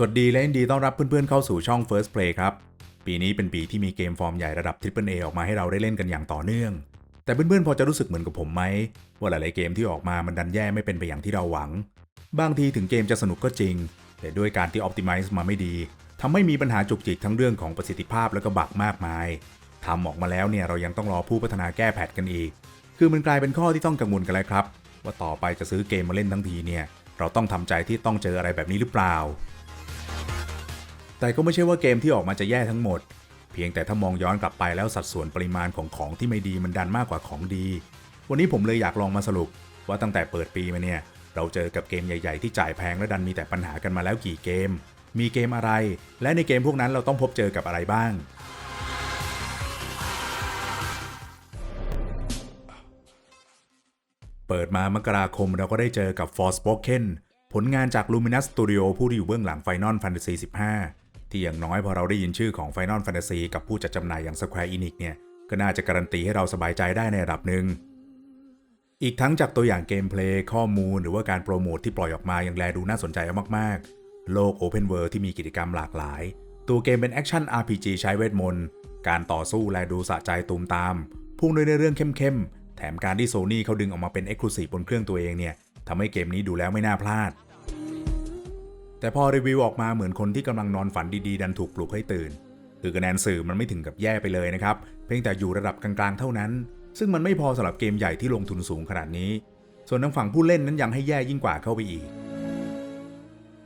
สวัสดีและยินดีต้อนรับเพื่อนๆเข้าสู่ช่อง First Play ครับ ปีนี้เป็นปีที่มีเกมฟอร์มใหญ่ระดับ Triple A ออกมาให้เราได้เล่นกันอย่างต่อเนื่อง แต่เพื่อนๆพอจะรู้สึกเหมือนกับผมไหม ว่าหลายๆเกมที่ออกมามันดันแย่ไม่เป็นไปอย่างที่เราหวัง บางทีถึงเกมจะสนุกก็จริง แต่ด้วยการที่ Optimize มาไม่ดีทำให้มีปัญหาจุกจิกทั้งเรื่องของประสิทธิภาพและก็บักมากมายทำออกมาแล้วเนี่ยเรายังต้องรอผู้พัฒนาแก้แพทกันอีก คือมันกลายเป็นข้อที่ต้องกังวลกันแล้วครับ ว่าต่อไปจะซื้อเกมมาเล่นทั้งทีเนี่ยเราต้องทำใจที่ต้องเจออะไรแบบนี้หรือเปล่า แต่ก็ไม่ใช่ว่าเกมที่ออกมาจะแย่ทั้งหมด เพียงแต่ถ้ามองย้อนกลับไปแล้วสัดส่วนปริมาณของของที่ไม่ดีมันดันมากกว่าของดี วันนี้ผมเลยอยากลองมาสรุป ว่าตั้งแต่เปิดปีมาเนี่ยเราเจอกับเกมใหญ่ ๆ ที่จ่ายแพงและดันมีแต่ปัญหากันมาแล้วกี่เกม มีเกมอะไร และในเกมพวกนั้นเราต้องพบเจอกับอะไรบ้างเปิดมามกราคมเราก็ได้เจอกับ Forspoken ผลงานจาก Luminous Studio ผู้ที่อยู่เบื้องหลัง Final Fantasy 15 ที่อย่างน้อยพอเราได้ยินชื่อของ Final Fantasy กับผู้จัดจำหน่ายอย่าง Square Enix เนี่ย ก็น่าจะการันตีให้เราสบายใจได้ในระดับหนึ่ง อีกทั้งจากตัวอย่างเกมเพลย์ข้อมูลหรือว่าการโปรโมทที่ปล่อยออกมายังแลดูน่าสนใจมากๆ โลก Open World ที่มีกิจกรรมหลากหลาย ตัวเกมเป็นแอคชั่น RPG ใช้เวทมนต์ การต่อสู้แลดูสะใจตูมตามพุ่งด้วยในเรื่องเข้มๆ แถมการที่โซนี่เขาดึงออกมาเป็น e x c l u s i v e บนเครื่องตัวเองเนี่ยทำให้เกมนี้ดูแล้วไม่น่าพลาด แต่พอรีวิวออกมาเหมือนคนที่กำลังนอนฝันดีๆ ดันถูกปลุกให้ตื่น คือคะแนนสื่อมันไม่ถึงกับแย่ไปเลยนะครับ เพียงแต่อยู่ระดับกลางๆเท่านั้น ซึ่งมันไม่พอสำหรับเกมใหญ่ที่ลงทุนสูงขนาดนี้ ส่วนทางฝั่งผู้เล่นนั้นยังให้แย่ยิ่งกว่าเข้าไปอีก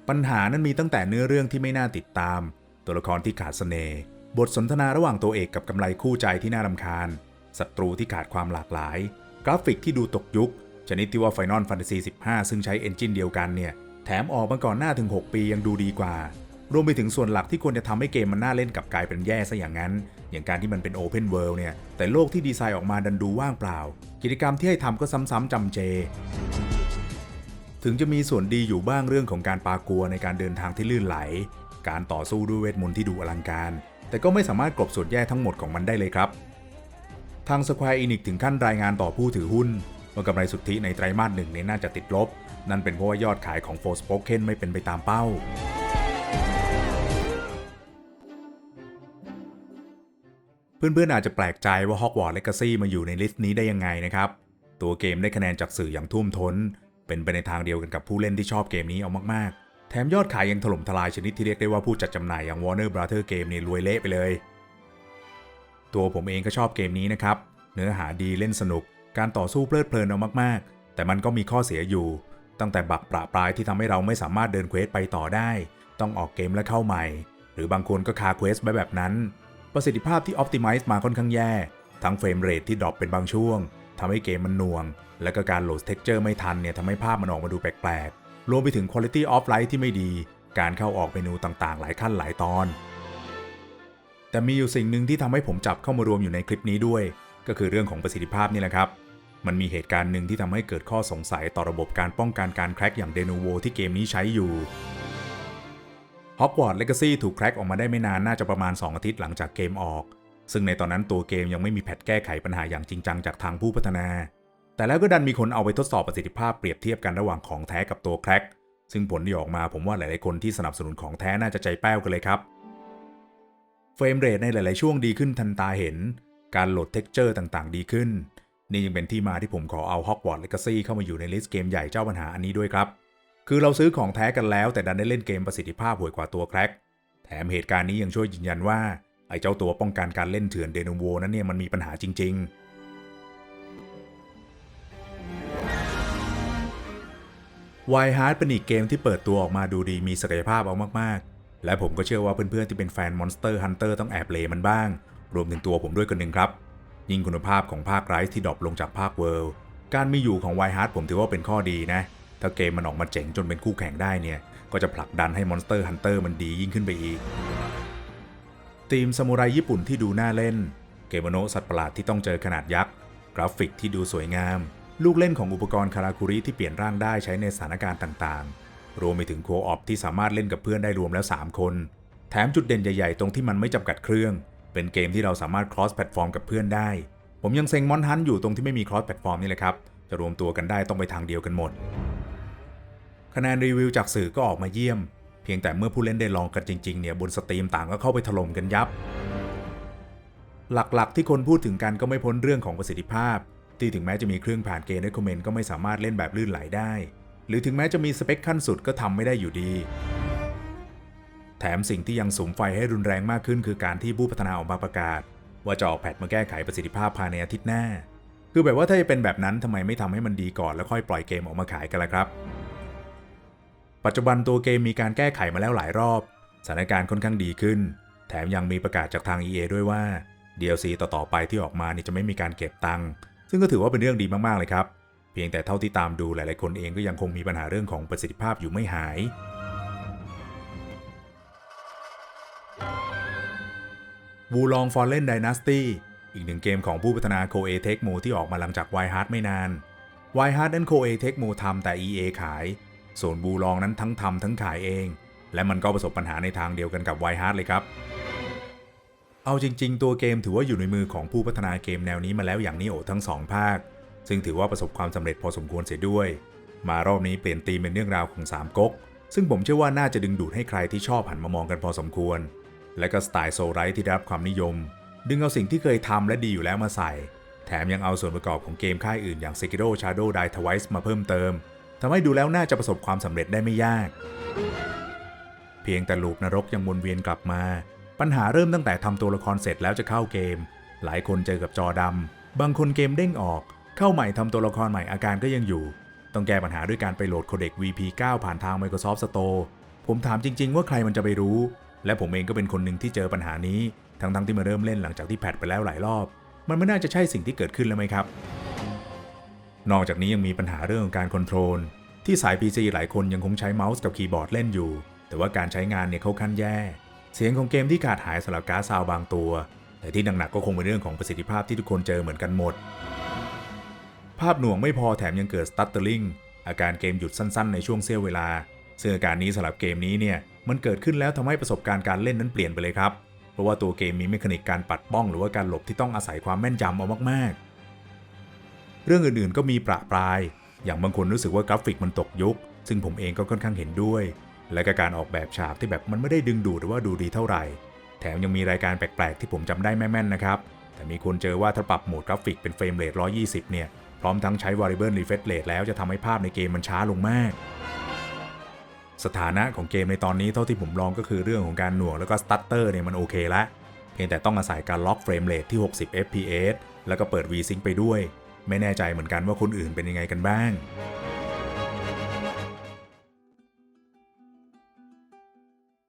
ปัญหานั้นมีตั้งแต่เนื้อเรื่องที่ไม่น่าติดตาม ตัวละครที่ขาดเสน่ห์บทสนทนาระหว่างตัวเอกกับกำไรคู่ใจที่น่ารำคาญศัตรูที่ขาดความหลากหลาย กราฟิกที่ดูตกยุคชนิดที่ว่า Final Fantasy 15 ซึ่งใช้เอนจินเดียวกันเนี่ย แถมออกมาก่อนหน้าถึง 6 ปียังดูดีกว่า รวมไปถึงส่วนหลักที่ควรจะทำให้เกมมันน่าเล่นกลับกลายเป็นแย่ซะอย่างนั้น อย่างการที่มันเป็น Open World เนี่ย แต่โลกที่ดีไซน์ออกมาดันดูว่างเปล่า กิจกรรมที่ให้ทำก็ซ้ำๆจำเจ ถึงจะมีส่วนดีอยู่บ้างเรื่องของการปากัวในการเดินทางที่ลื่นไหล การต่อสู้ด้วยเวทมนต์ที่ดูอลังการ แต่ก็ไม่สามารถกลบส่วนแย่ทั้งหมดของมันได้เลยครับ ทาง Square Enix ถึงขั้นรายงานต่อผู้ถือหุ้นว่ากำไรสุทธิในไตรมาสหนึ่งนี้น่าจะติดลบ นั่นเป็นเพราะว่ายอดขายของ Forspoken ไม่เป็นไปตามเป้า เพื่อนๆอาจจะแปลกใจว่า Hogwarts Legacy มาอยู่ในลิสต์นี้ได้ยังไงนะครับ ตัวเกมได้คะแนนจากสื่ออย่างทุ่มท้น เป็นไปในทางเดียวกันกับผู้เล่นที่ชอบเกมนี้เอามากๆ แถมยอดขายยังถล่มทลายชนิดที่เรียกได้ว่าผู้จัดจำหน่ายอย่าง Warner Brother Game นี่รวยเละไปเลย ตัวผมเองก็ชอบเกมนี้นะครับ เนื้อหาดีเล่นสนุก การต่อสู้เพลิดเพลินเอามากๆ แต่มันก็มีข้อเสียอยู่ ตั้งแต่บักประปรายที่ทำให้เราไม่สามารถเดินเควสไปต่อได้ ต้องออกเกมและเข้าใหม่ หรือบางคนก็คาเควสไว้แบบนั้น ประสิทธิภาพที่ Optimize มาค่อนข้างแย่ ทั้งเฟรมเรทที่ดรอปเป็นบางช่วงทำให้เกมมันน่วง และก็การโหลด texture ไม่ทันเนี่ยทำให้ภาพมันออกมาดูแปลกๆ รวมไปถึง quality of light ที่ไม่ดี การเข้าออกเมนูต่างๆ หลายขั้นหลายตอน แต่มีอยู่สิ่งหนึ่งที่ทำให้ผมจับเข้ามารวมอยู่ในคลิปนี้ด้วย ก็คือเรื่องของประสิทธิภาพนี่แหละครับ มันมีเหตุการณ์หนึ่งที่ทำให้เกิดข้อสงสัยต่อระบบการป้องกันการแคร็กอย่าง Denuvo ที่เกมนี้ใช้อยู่ Hogwarts Legacy ถูกแคร็กออกมาได้ไม่นานน่าจะประมาณ 2 อาทิตย์หลังจากเกมออก ซึ่งในตอนนั้นตัวเกมยังไม่มีแพทแก้ไขปัญหาอย่างจริงจังจากทางผู้พัฒนา แต่แล้วก็ดันมีคนเอาไปทดสอบประสิทธิภาพเปรียบเทียบกันระหว่างของแท้กับตัวแคร็กซึ่งผลที่ออกมาผมว่าหลายๆคนที่สนับสนุนของแท้น่าจะใจแป้วกันเลยครับ เฟรมเรทในหลาย ๆ ช่วงดีขึ้นทันตาเห็น การโหลดเท็กเจอร์ต่างๆ ดีขึ้น นี่ยังเป็นที่มาที่ผมขอเอา Hogwarts Legacy เข้ามาอยู่ในลิสต์เกมใหญ่เจ้าปัญหาอันนี้ด้วยครับ คือเราซื้อของแท้กันแล้วแต่ดันได้เล่นเกมประสิทธิภาพห่วยกว่าตัวแคร็กแถมเหตุการณ์นี้ยังช่วยยืนยันว่าไอ้เจ้าตัวป้องกันการเล่นเถื่อนเดนูโวนั้นเนี่ยมันมีปัญหาจริงๆ Wild Heart เป็นอีกเกมที่เปิดตัวออกมาดูดีมีศักยภาพเอามากๆ และผมก็เชื่อว่าเพื่อนๆที่เป็นแฟน Monster Hunter ต้องแอบเลมันบ้าง รวมถึงตัวผมด้วยคนหนึ่งครับ ยิ่งคุณภาพของภาคไรส์ที่ดรอปลงจากภาค World การมีอยู่ของ Wild Heart ผมถือว่าเป็นข้อดีนะ ถ้าเกมมันออกมาเจ๋งจนเป็นคู่แข่งได้เนี่ย ก็จะผลักดันให้ Monster Hunter มันดียิ่งขึ้นไปอีกทีมซามูไรญี่ปุ่นที่ดูน่าเล่น เกมโนสัตว์ประหลาดที่ต้องเจอขนาดยักษ์ กราฟิกที่ดูสวยงาม ลูกเล่นของอุปกรณ์คาราคุริที่เปลี่ยนร่างได้ใช้ในสถานการณ์ต่างๆ รวมไปถึงโคออปที่สามารถเล่นกับเพื่อนได้รวมแล้ว 3 คน แถมจุดเด่นใหญ่ๆ ตรงที่มันไม่จำกัดเครื่อง เป็นเกมที่เราสามารถ cross platform กับเพื่อนได้ ผมยังเซ็งมอนฮันอยู่ตรงที่ไม่มี cross platform นี่แหละครับ จะรวมตัวกันได้ต้องไปทางเดียวกันหมด คะแนนรีวิวจากสื่อก็ออกมาเยี่ยม เพียงแต่เมื่อผู้เล่นได้ลองกันจริงๆเนี่ยบนสตรีมต่างก็เข้าไปถล่มกันยับ หลักๆ ที่คนพูดถึงกันก็ไม่พ้นเรื่องของประสิทธิภาพ ที่ถึงแม้จะมีเครื่องผ่านเกณฑ์ recommend ก็ไม่สามารถเล่นแบบลื่นไหลได้ หรือถึงแม้จะมีสเปคขั้นสุดก็ทำไม่ได้อยู่ดี แถมสิ่งที่ยังสุมไฟให้รุนแรงมากขึ้น คือการที่ผู้พัฒนาออกมาประกาศ ว่าจะออกแพทมาแก้ไขประสิทธิภาพภายในอาทิตย์หน้า คือแบบว่าถ้าจะเป็นแบบนั้นทำไมไม่ทำให้มันดีก่อนแล้วค่อยปล่อยเกมออกมาขายกันล่ะครับ ปัจจุบันตัวเกมมีการแก้ไขมาแล้วหลายรอบสถานการณ์ค่อนข้างดีขึ้น แถมยังมีประกาศจากทาง EA ด้วยว่า DLC ต่อๆไปที่ออกมานี่จะไม่มีการเก็บตังค์ซึ่งก็ถือว่าเป็นเรื่องดีมากๆเลยครับ เพียงแต่เท่าที่ตามดูหลายๆคนเองก็ยังคงมีปัญหาเรื่องของประสิทธิภาพอยู่ไม่หาย วูลองฟอร์เ e น d ดนาสตี้อีกหนึ่งเกมของผู้พัฒนา Koei Tecmo ที่ออกมาหลังจาก Wild Heart ไม่นาน Wild Heart นั้น Koei Tecmo ทำแต่ EA ขาย ส่วนบูลองนั้นทั้งทำทั้งขายเอง และมันก็ประสบปัญหาในทางเดียวกันกับ Wild Heart เลยครับ เอาจริง ๆ ตัวเกมถือว่าอยู่ในมือของผู้พัฒนาเกมแนวนี้มาแล้วอย่างนิโอทั้งสองภาค ซึ่งถือว่าประสบความสำเร็จพอสมควรเสียด้วย มารอบนี้เปลี่ยนธีมเป็นเรื่องราวของสามก๊กซึ่งผมเชื่อว่าน่าจะดึงดูดให้ใครที่ชอบหันมามองกันพอสมควร และก็สไตล์โซไรท์ที่ได้รับความนิยม ดึงเอาสิ่งที่เคยทำและดีอยู่แล้วมาใส่ แถมยังเอาส่วนประกอบของเกมค่ายอื่นอย่าง Sekiro Shadow Die Twice มาเพิ่มเติมทำให้ดูแล้วน่าจะประสบความสำเร็จได้ไม่ยาก เพียงแต่ลูปนรกยังวนเวียนกลับมา ปัญหาเริ่มตั้งแต่ทำตัวละครเสร็จแล้วจะเข้าเกม หลายคนเจอกับจอดำบางคนเกมเด้งออก เข้าใหม่ทำตัวละครใหม่อาการก็ยังอยู่ ต้องแก้ปัญหาด้วยการไปโหลดโคเด็ก VP9 ผ่านทาง Microsoft Store ผมถามจริง ๆ ว่าใครมันจะไปรู้ และผมเองก็เป็นคนหนึ่งที่เจอปัญหานี้ ทั้งๆที่มาเริ่มเล่นหลังจากที่แพทไปแล้วหลายรอบ มันไม่น่าจะใช่สิ่งที่เกิดขึ้นแล้วไหมครับ นอกจากนี้ยังมีปัญหาเรื่องของการคอนโทรลที่สาย PC หลายคนยังคงใช้เมาส์กับคีย์บอร์ดเล่นอยู่ แต่ว่าการใช้งานเนี่ยเขาขั้นแย่ เสียงของเกมที่ขาดหายสำหรับการ์ดซาวบางตัว แต่ที่หนักๆก็คงเป็นเรื่องของประสิทธิภาพที่ทุกคนเจอเหมือนกันหมด ภาพหน่วงไม่พอแถมยังเกิดสตัตเตอร์ลิงอาการเกมหยุดสั้นๆในช่วงเสี้ยวเวลาซึ่งอาการนี้สำหรับเกมนี้เนี่ย มันเกิดขึ้นแล้วทำให้ประสบการณ์การเล่นนั้นเปลี่ยนไปเลยครับ เพราะว่าตัวเกมมีเมคานิกการปัดป้อง หรือว่าการหลบที่ต้องอาศัยความแม่นยำเอามากๆ เรื่องอื่นๆก็มีประปราย อย่างบางคนรู้สึกว่ากราฟิกมันตกยุค ซึ่งผมเองก็ค่อนข้างเห็นด้วย และก็การออกแบบฉากที่แบบมันไม่ได้ดึงดูดหรือว่าดูดีเท่าไหร่ แถมยังมีรายการแปลกๆที่ผมจำได้แม่นๆนะครับ แต่มีคนเจอว่าถ้าปรับโหมดกราฟิกเป็นเฟรมเรท120 เนี่ย พร้อมทั้งใช้ variable refresh rate แล้วจะทำให้ภาพในเกมมันช้าลงมาก สถานะของเกมในตอนนี้เท่าที่ผมลองก็คือเรื่องของการหน่วงแล้วก็สตัตเตอร์เนี่ยมันโอเคละ เพียงแต่ต้องอาศัยการล็อกเฟรมเรทที่ 60 fps แล้วก็เปิด VSync ไปด้วย ไม่แน่ใจเหมือนกันว่าคนอื่นเป็นยังไงกันบ้าง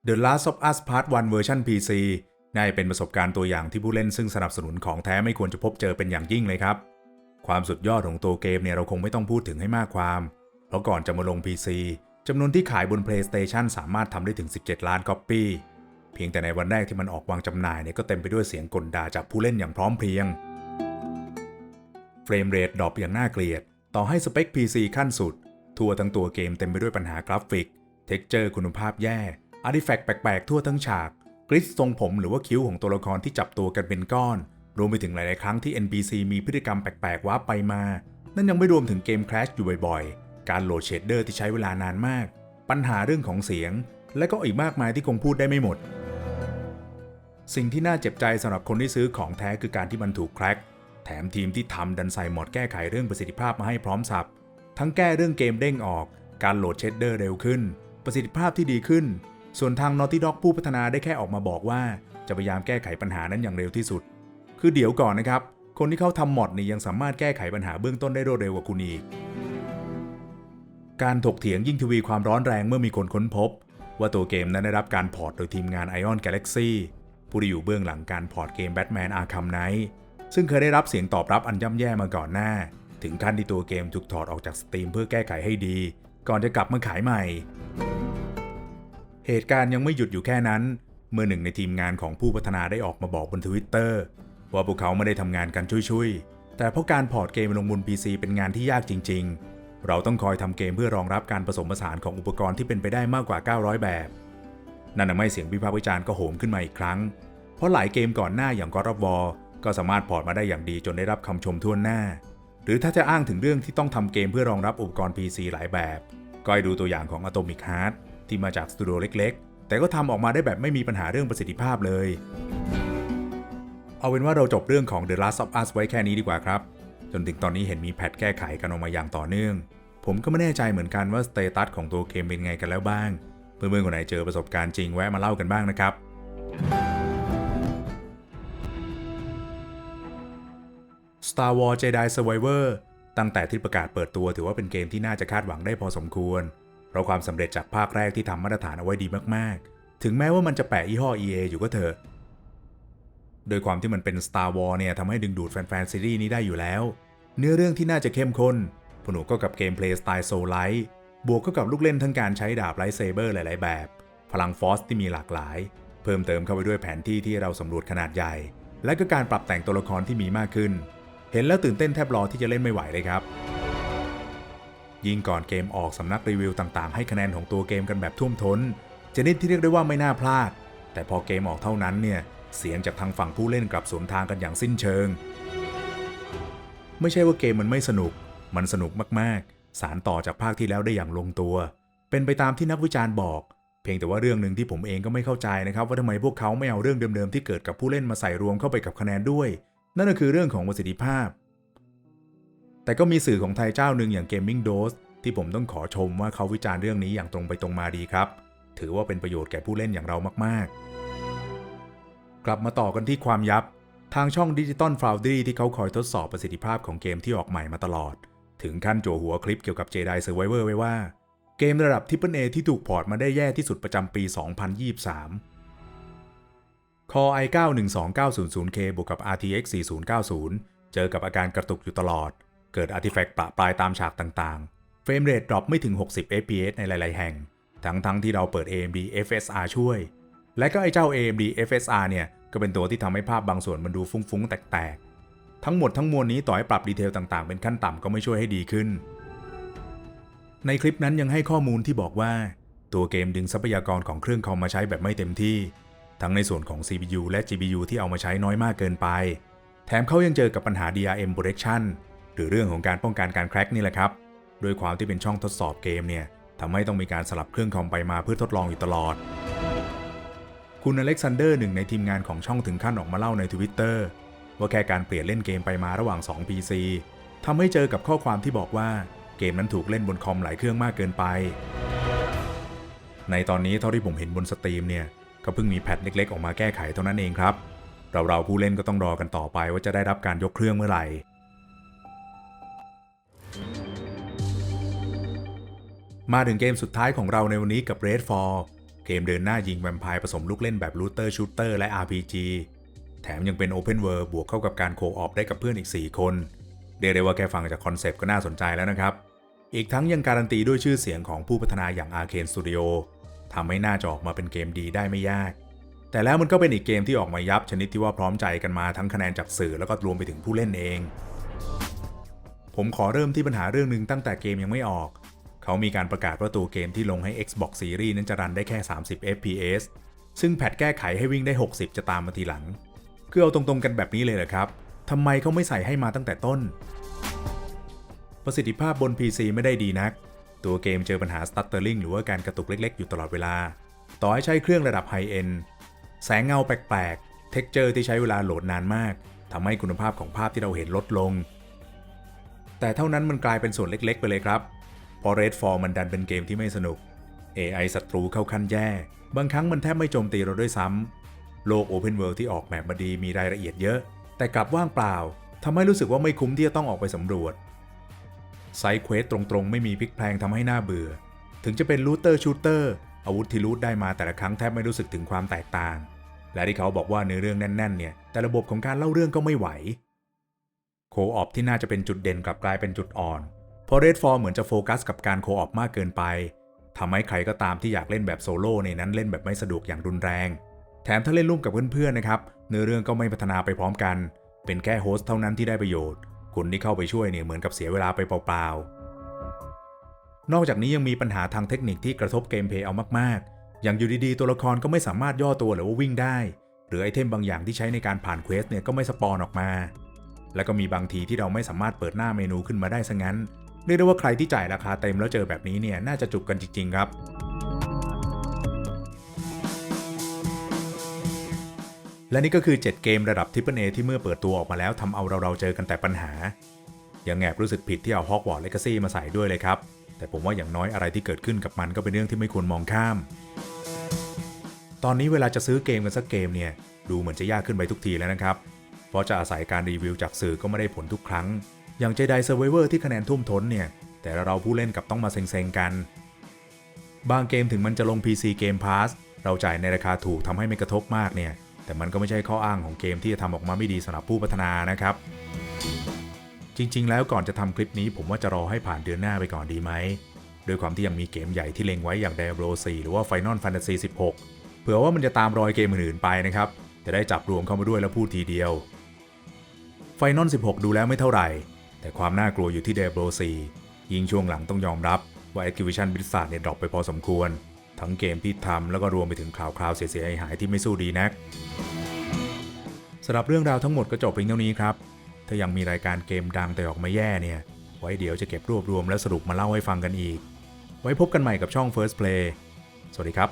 The Last of Us Part 1 เวอร์ชัน PC น่าจะเป็นประสบการณ์ตัวอย่างที่ผู้เล่นซึ่งสนับสนุนของแท้ไม่ควรจะพบเจอเป็นอย่างยิ่งเลยครับ ความสุดยอดของตัวเกมเนี่ยเราคงไม่ต้องพูดถึงให้มากความ เพราะก่อนจะมาลง PC จำนวนที่ขายบน PlayStation สามารถทำได้ถึง 17 ล้านก๊อปปี้ เพียงแต่ในวันแรกที่มันออกวางจำหน่ายเนี่ยก็เต็มไปด้วยเสียงกลด่าจากผู้เล่นอย่างพร้อมเพรียง เฟรมเรทดรอปอย่างน่าเกลียด ต่อให้สเปค PC ขั้นสุด ทั่วทั้งตัวเกมเต็มไปด้วยปัญหากราฟิก เท็กเจอร์คุณภาพแย่อาร์ติแฟกต์แปลกๆ ทั่วทั้งฉาก กริดทรงผมหรือว่าคิ้วของตัวละครที่จับตัวกันเป็นก้อน รวมไปถึงหลายๆ ครั้งที่ NPC มีพฤติกรรมแปลกๆว้าไปมา นั่นยังไม่รวมถึงเกม Crash อยู่บ่อยๆ การโหลดเชดเดอร์ที่ใช้เวลานานมาก ปัญหาเรื่องของเสียง และก็อีกมากมายที่คงพูดได้ไม่หมด สิ่งที่น่าเจ็บใจสำหรับคนที่ซื้อของแท้คือการที่มันถูกแคร็กแถมทีมที่ทำดันใส่หมอดแก้ไขเรื่องประสิทธิภาพมาให้พร้อมสับ ทั้งแก้เรื่องเกมเด้งออก การโหลดเชดเดอร์เร็วขึ้น ประสิทธิภาพที่ดีขึ้น ส่วนทาง Naughty Dog ผู้พัฒนาได้แค่ออกมาบอกว่า จะพยายามแก้ไขปัญหานั้นอย่างเร็วที่สุด คือเดี๋ยวก่อนนะครับ คนที่เขาทำมอดนี่ยังสามารถแก้ไขปัญหาเบื้องต้นได้รวดเร็วกว่าคุณอีก การถกเถียงยิ่งทวีความร้อนแรงเมื่อมีคนค้นพบ ว่าตัวเกมนั้นได้รับการพอร์ตโดยทีมงาน Ion Galaxy ผู้ที่อยู่เบื้องหลังการพอร์ตเกม Batman Arkham Knight ซึ่งเคยได้รับเสียงตอบรับอันย่ำแย่มาก่อนหน้า ถึงขั้นที่ตัวเกมถูกถอดออกจากสตรีมเพื่อแก้ไขให้ดี ก่อนจะกลับมาขายใหม่ เหตุการณ์ยังไม่หยุดอยู่แค่นั้น เมื่อหนึ่งในทีมงานของผู้พัฒนาได้ออกมาบอกบนทวิตเตอร์ว่าพวกเขาไม่ได้ทำงานกันช่วยๆแต่เพราะการพอร์ตเกมลงบน PC เป็นงานที่ยากจริง ๆ เราต้องคอยทำเกมเพื่อรองรับการผสมผสานของอุปกรณ์ที่เป็นไปได้มากกว่า 900 แบบ นั่นทำให้เสียงวิพากษ์วิจารณ์ก็โหมขึ้นมาอีกครั้ง เพราะหลายเกมก่อนหน้าอย่าง God of War ก็สามารถพอร์ตมาได้อย่างดีจนได้รับคำชมทั่วหน้า หรือถ้าจะอ้างถึงเรื่องที่ต้องทำเกมเพื่อรองรับอุปกรณ์ PC หลายแบบ ก็ให้ดูตัวอย่างของ Atomic Heart ที่มาจากสตูดิโอเล็ก ๆ แต่ก็ทำออกมาได้แบบไม่มีปัญหาเรื่องประสิทธิภาพเลย เอาเป็นว่าเราจบเรื่องของ The Last of Us ไว้แค่นี้ดีกว่าครับ จนถึงตอนนี้เห็นมีแพทแก้ไขกันออกมาอย่างต่อเนื่อง ผมก็ไม่แน่ใจเหมือนกันว่าสเตตัสของตัวเกมเป็นไงกันแล้วบ้าง เพื่อนๆคนไหนเจอประสบการณ์จริงแวะมาเล่ากันบ้างนะครับ Star Wars Jedi Survivor ตั้งแต่ที่ประกาศเปิดตัวถือว่าเป็นเกมที่น่าจะคาดหวังได้พอสมควร เพราะความสำเร็จจากภาคแรกที่ทำมาตรฐานเอาไว้ดีมากๆ ถึงแม้ว่ามันจะแปะยี่ห้อ EA อยู่ก็เถอะ โดยความที่มันเป็น Star Wars เนี่ยทำให้ดึงดูดแฟนๆซีรีส์นี้ได้อยู่แล้ว เนื้อเรื่องที่น่าจะเข้มข้นผนวกก็กับเกมเพลย์สไตล์โซลไลท์บวกก็กับลูกเล่นทั้งการใช้ดาบไลท์เซเบอร์หลาย ๆ แบบ พลังฟอสที่มีหลากหลาย เพิ่มเติมเข้าไปด้วยแผนที่ที่เราสำรวจขนาดใหญ่ และก็การปรับแต่งตัวละครที่มีมากขึ้น เห็นแล้วตื่นเต้นแทบรอที่จะเล่นไม่ไหวเลยครับ ยิ่งก่อนเกมออกสำนักรีวิวต่าง ๆ ให้คะแนนของตัวเกมกันแบบท่วมท้นชนิดที่เรียกได้ว่าไม่น่าพลาด แต่พอเกมออกเท่านั้นเนี่ย เสียงจากทางฝั่งผู้เล่นกลับสวนทางกันอย่างสิ้นเชิง ไม่ใช่ว่าเกมมันไม่สนุก มันสนุกมากๆ สารต่อจากภาคที่แล้วได้อย่างลงตัว เป็นไปตามที่นักวิจารณ์บอก เพียงแต่ว่าเรื่องหนึ่งที่ผมเองก็ไม่เข้าใจนะครับว่าทำไมพวกเขาไม่เอาเรื่องเดิมๆที่เกิดกับผู้เล่นมาใส่รวมเข้าไปกับคะแนนด้วย นั่นก็คือเรื่องของประสิทธิภาพ แต่ก็มีสื่อของไทยเจ้าหนึ่งอย่าง Gaming Dose ที่ผมต้องขอชมว่าเขาวิจารณ์เรื่องนี้อย่างตรงไปตรงมาดีครับ ถือว่าเป็นประโยชน์แก่ผู้เล่นอย่างเรามากๆ กลับมาต่อกันที่ความยับ ทางช่อง Digital Foundry ที่เขาคอยทดสอบประสิทธิภาพของเกมที่ออกใหม่มาตลอด ถึงขั้นโจหัวคลิปเกี่ยวกับ Jedi Survivor ไว้ว่า เกมระดับ Triple A ที่ถูกพอร์ตมาได้แย่ที่สุดประจำปี 2023 Core i9 12900K บวกกับ RTX 4090 เจอกับอาการกระตุกอยู่ตลอด เกิดอาร์ติแฟกต์ประปรายตามฉากต่างๆ เฟรมเรทดรอปไม่ถึง 60 fps ในหลาย ๆ แห่ง ทั้งๆทที่เราเปิด AMD FSR ช่วย และก็ไอ้เจ้า AMD FSR เนี่ย ก็เป็นตัวที่ทำให้ภาพบางส่วนมันดูฟุ้งๆ แตกๆ ทั้งหมดทั้งมวลนี้ต่อให้ปรับดีเทลต่างๆ เป็นขั้นต่ำก็ไม่ช่วยให้ดีขึ้น ในคลิปนั้นยังให้ข้อมูลที่บอกว่า ตัวเกมดึงทรัพยากรของเครื่องคอมมาใช้แบบไม่เต็มที่ ทั้งในส่วนของ CPU และ GPU ที่เอามาใช้น้อยมากเกินไป แถมเขายังเจอกับปัญหา DRM protection หรือเรื่องของการป้องกันการแคร็กนี่แหละครับโดยความที่เป็นช่องทดสอบเกมเนี่ยทำให้ต้องมีการสลับเครื่องคอมไปมาเพื่อทดลองอยู่ตลอด คุณอเล็กซานเดอร์หนึ่งในทีมงานของช่องถึงขั้นออกมาเล่าใน Twitter ว่าแค่การเปลี่ยนเล่นเกมไปมาระหว่าง 2 PC ทำให้เจอกับข้อความที่บอกว่าเกมนั้นถูกเล่นบนคอมหลายเครื่องมากเกินไป ในตอนนี้เท่าที่ผมเห็นบนสตรีมเนี่ยก็เพิ่งมีแพทเล็ก ๆ ออกมาแก้ไขเท่านั้นเองครับ เราเราผู้เล่นก็ต้องรอกันต่อไปว่าจะได้รับการยกเครื่องเมื่อไหร่มาถึงเกมสุดท้ายของเราในวันนี้กับ Redfall เกมเดินหน้ายิงแวมไพร์ผสมลูกเล่นแบบลูเตอร์ชูเตอร์และ RPG แถมยังเป็น Open World บวกเข้ากับการโคออฟได้กับเพื่อนอีก 4 คน เรียกได้ว่าแค่ฟังจากคอนเซปต์ก็น่าสนใจแล้วนะครับ อีกทั้งยังการันตีด้วยชื่อเสียงของผู้พัฒนาอย่าง Arcane Studio ทำให้น่าจะออกมาเป็นเกมดีได้ไม่ยาก แต่แล้วมันก็เป็นอีกเกมที่ออกมายับชนิดที่ว่าพร้อมใจกันมาทั้งคะแนนจากสื่อแล้วก็รวมไปถึงผู้เล่นเอง ผมขอเริ่มที่ปัญหาเรื่องหนึ่งตั้งแต่เกมยังไม่ออก เขามีการประกาศว่าตัวเกมที่ลงให้ Xbox Series นั้นจะรันได้แค่ 30 FPS ซึ่งแพทแก้ไขให้วิ่งได้ 60 จะตามมาทีหลัง คือเอาตรงๆกันแบบนี้เลยเหรอครับทำไมเขาไม่ใส่ให้มาตั้งแต่ต้น ประสิทธิภาพบน PC ไม่ได้ดีนัก ตัวเกมเจอปัญหา stuttering หรือว่าการกระตุกเล็กๆ อยู่ตลอดเวลา ต่อให้ใช้เครื่องระดับไฮเอนแสงเงาแปลกๆ เท็กเจอร์ที่ใช้เวลาโหลดนานมากทำให้คุณภาพของภาพที่เราเห็นลดลง แต่เท่านั้นมันกลายเป็นส่วนเล็กๆ ไปเลยครับ เพราะ Redfall มันดันเป็นเกมที่ไม่สนุก AI ศัตรูเข้าขั้นแย่ บางครั้งมันแทบไม่โจมตีเราด้วยซ้ำ โลก Open World ที่ออกแบบมาดีมีรายละเอียดเยอะ แต่กลับว่างเปล่าทำให้รู้สึกว่าไม่คุ้มที่จะต้องออกไปสำรวจไซด์เควสตรงๆ ไม่มีพลิกแพลงทำให้หน่าเบื่อ ถึงจะเป็นลูเตอร์ชูเตอร์อาวุธที่รูดได้มาแต่ละครั้งแทบไม่รู้สึกถึงความแตกต่าง และที่เขาบอกว่าเนื้อเรื่องแน่นๆเนี่ย แต่ระบบของการเล่าเรื่องก็ไม่ไหว โคออฟที่น่าจะเป็นจุดเด่นกลับกลายเป็นจุดอ่อน เพราะ Redfall เหมือนจะโฟกัสกับการโคออฟมากเกินไปทำให้ใครก็ตามที่อยากเล่นแบบโซโล่ในนั้นเล่นแบบไม่สะดวกอย่างรุนแรง แถมถ้าเล่นร่วมกับเพื่อนๆนะครับเนื้อเรื่องก็ไม่พัฒนาไปพร้อมกัน เป็นแค่โฮสต์เท่านั้นที่ได้ประโยชน์ คนที่เข้าไปช่วยเนี่ยเหมือนกับเสียเวลาไปเปล่าๆ นอกจากนี้ยังมีปัญหาทางเทคนิคที่กระทบเกมเพลย์เอามากๆ อย่างอยู่ดีๆตัวละครก็ไม่สามารถย่อตัวหรือว่าวิ่งได้ หรือไอเทมบางอย่างที่ใช้ในการผ่านเควสเนี่ยก็ไม่สปอนออกมา แล้วก็มีบางทีที่เราไม่สามารถเปิดหน้าเมนูขึ้นมาได้ซะงั้น เรียกได้ว่าใครที่จ่ายราคาเต็มแล้วเจอแบบนี้เนี่ย น่าจะจุกกันจริง ๆ ครับและนี่ก็คือ 7 เกมระดับทิปเปิลเอที่เมื่อเปิดตัวออกมาแล้วทำเอาเราเราเจอกันแต่ปัญหา ยังแอบรู้สึกผิดที่เอาฮอกวอตส์เลกาซี่มาใส่ด้วยเลยครับ แต่ผมว่าอย่างน้อยอะไรที่เกิดขึ้นกับมันก็เป็นเรื่องที่ไม่ควรมองข้าม ตอนนี้เวลาจะซื้อเกมกันสักเกมเนี่ย ดูเหมือนจะยากขึ้นไปทุกทีแล้วนะครับ เพราะจะอาศัยการรีวิวจากสื่อก็ไม่ได้ผลทุกครั้ง อย่างเจไดเซอร์ไวเวอร์ที่คะแนนทุ่มท้นเนี่ย แต่เราผู้เล่นกับต้องมาเซ็งๆกัน บางเกมถึงมันจะลง PC Game Pass เราจ่ายในราคาถูกทำให้ไม่กระทบมากเนี่ย แต่มันก็ไม่ใช่ข้ออ้างของเกมที่จะทำออกมาไม่ดีสำหรับผู้พัฒนานะครับ จริง ๆ แล้วก่อนจะทำคลิปนี้ ผมว่าจะรอให้ผ่านเดือนหน้าไปก่อนดีไหมด้วยความที่ยังมีเกมใหญ่ที่เล็งไว้อย่าง Diablo 4 หรือว่า Final Fantasy 16 เผื่อว่ามันจะตามรอยเกมอื่นๆไปนะครับ จะได้จับรวมเข้ามาด้วยแล้วพูดทีเดียว Final 16 ดูแล้วไม่เท่าไหร่ แต่ความน่ากลัวอยู่ที่ Diablo 4ยิ่งช่วงหลังต้องยอมรับว่า Activision Blizzard เนี่ยดรอปไปพอสมควร ทั้งเกมที่ทำแล้วก็รวมไปถึงข่าวคราวเสียหายที่ไม่สู้ดีนักสำหรับเรื่องราวทั้งหมดก็จบเพียงเท่านี้ครับ ถ้ายังมีรายการเกมดังแต่ออกมาแย่เนี่ย ไว้เดี๋ยวจะเก็บรวบรวมและสรุปมาเล่าให้ฟังกันอีก ไว้พบกันใหม่กับช่อง First Play สวัสดีครับ